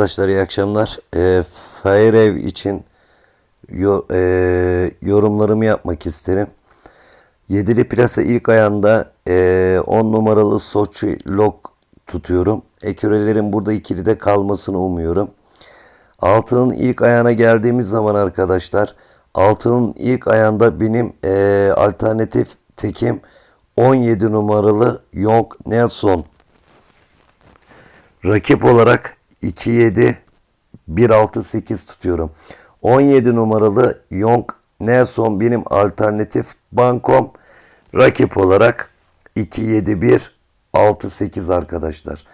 Arkadaşlar iyi akşamlar. E, Fireev için yo- e, yorumlarımı yapmak isterim. Yedili plasa ilk ayağında 10 numaralı Soçi Lok tutuyorum. Ekürelerin burada ikilide kalmasını umuyorum. Altının ilk ayağına geldiğimiz zaman arkadaşlar altının ilk ayağında benim e, alternatif tekim 17 numaralı Young Nelson Rakip olarak 2-7 1-6-8 tutuyorum. 17 numaralı Young Nelson benim alternatif bankom. Rakip olarak 2-7-1 6-8 arkadaşlar.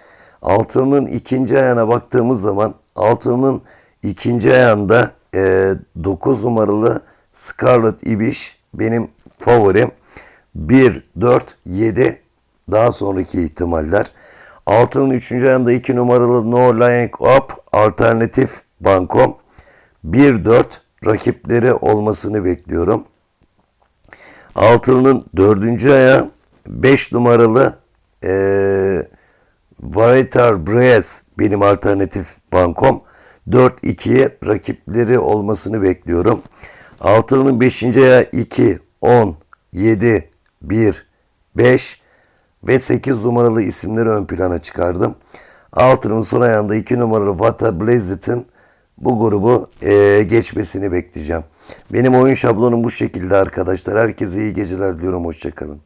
Altının ikinci ayağına baktığımız zaman altının ikinci ayağında 9 numaralı Scarlet Ibish benim favorim. 1, 4, 7 daha sonraki ihtimaller. Altının 3. ayında 2 numaralı No Lying Up alternatif bankom. 1-4 rakipleri olmasını bekliyorum. Altının 4. ayağı 5 numaralı eee Varitar Brez benim alternatif bankom. 4-2'ye rakipleri olmasını bekliyorum. Altının 5. ayağı 2, 10, 7, 1, 5 ve 8 numaralı isimleri ön plana çıkardım. Altının son ayağında 2 numaralı Vata Blazit'in bu grubu eee, geçmesini bekleyeceğim. Benim oyun şablonum bu şekilde arkadaşlar. Herkese iyi geceler diliyorum. Hoşçakalın.